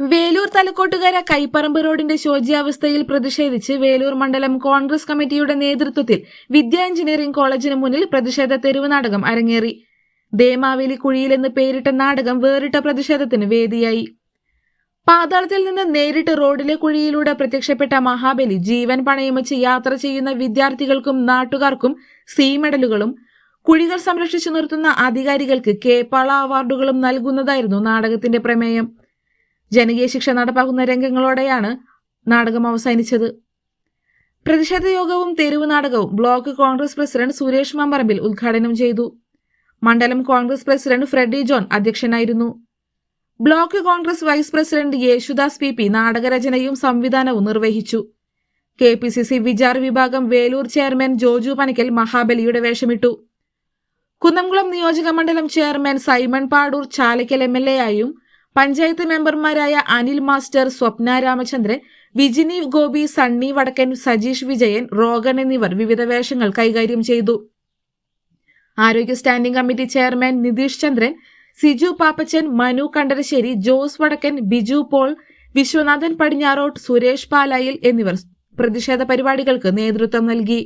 വേലൂർ തലക്കോട്ടുകര കൈപ്പറമ്പ് റോഡിന്റെ ശോച്യാവസ്ഥയിൽ പ്രതിഷേധിച്ച് വേലൂർ മണ്ഡലം കോൺഗ്രസ് കമ്മിറ്റിയുടെ നേതൃത്വത്തിൽ വിദ്യാ എഞ്ചിനീയറിംഗ് കോളേജിന് മുന്നിൽ പ്രതിഷേധ തെരുവ് നാടകം അരങ്ങേറി. ദേമാവേലി കുഴിയിലെന്ന് പേരിട്ട നാടകം വേറിട്ട പ്രതിഷേധത്തിന് വേദിയായി. പാതാളത്തിൽ നിന്ന് നേരിട്ട് റോഡിലെ കുഴിയിലൂടെ പ്രത്യക്ഷപ്പെട്ട മഹാബലി ജീവൻ പണയം വെച്ച് യാത്ര ചെയ്യുന്ന വിദ്യാർത്ഥികൾക്കും നാട്ടുകാർക്കും സി മെഡലുകളും കുഴികൾ സംരക്ഷിച്ചു നിർത്തുന്ന അധികാരികൾക്ക് കേപ്പാള അവാർഡുകളും നൽകുന്നതായിരുന്നു നാടകത്തിന്റെ പ്രമേയം. ജനകീയ ശിക്ഷ നടപ്പാക്കുന്ന രംഗങ്ങളോടെയാണ് നാടകം അവസാനിച്ചത്. പ്രതിഷേധ യോഗവും തെരുവ് നാടകവും ബ്ലോക്ക് കോൺഗ്രസ് പ്രസിഡന്റ് സുരേഷ് മാമ്പറമ്പിൽ ഉദ്ഘാടനം ചെയ്തു. മണ്ഡലം കോൺഗ്രസ് പ്രസിഡന്റ് ഫ്രെഡി ജോൺ അധ്യക്ഷനായിരുന്നു. Block Congress vice president Yesudas P P നാടകരചനയും സംവിധാനവും നിർവഹിച്ചു. K P C C Vichar വിഭാഗം വേലൂർ ചെയർമാൻ ജോജു പനക്കൽ മഹാബലിയുടെ വേഷമിട്ടു. കുന്നംകുളം നിയോജക മണ്ഡലം chairman Simon Padoor Chalakkal M L A ആയും പഞ്ചായത്ത് മെമ്പർമാരായ അനിൽ മാസ്റ്റർ സ്വപ്ന രാമചന്ദ്രൻ വിജിനി ഗോപി സണ്ണി വടക്കൻ സജീഷ് വിജയൻ റോഗൻ എന്നിവർ വിവിധ വേഷങ്ങൾ കൈകാര്യം ചെയ്തു. ആരോഗ്യ standing committee chairman Nitish Chandran Siju Pappachan Manu Kandarassery Jose Vadakkan Biju Paul Viswanathan പടിഞ്ഞാറോട്ട് സുരേഷ് പാലായിൽ എന്നിവർ പ്രതിഷേധ പരിപാടികൾക്ക് നേതൃത്വം നൽകി.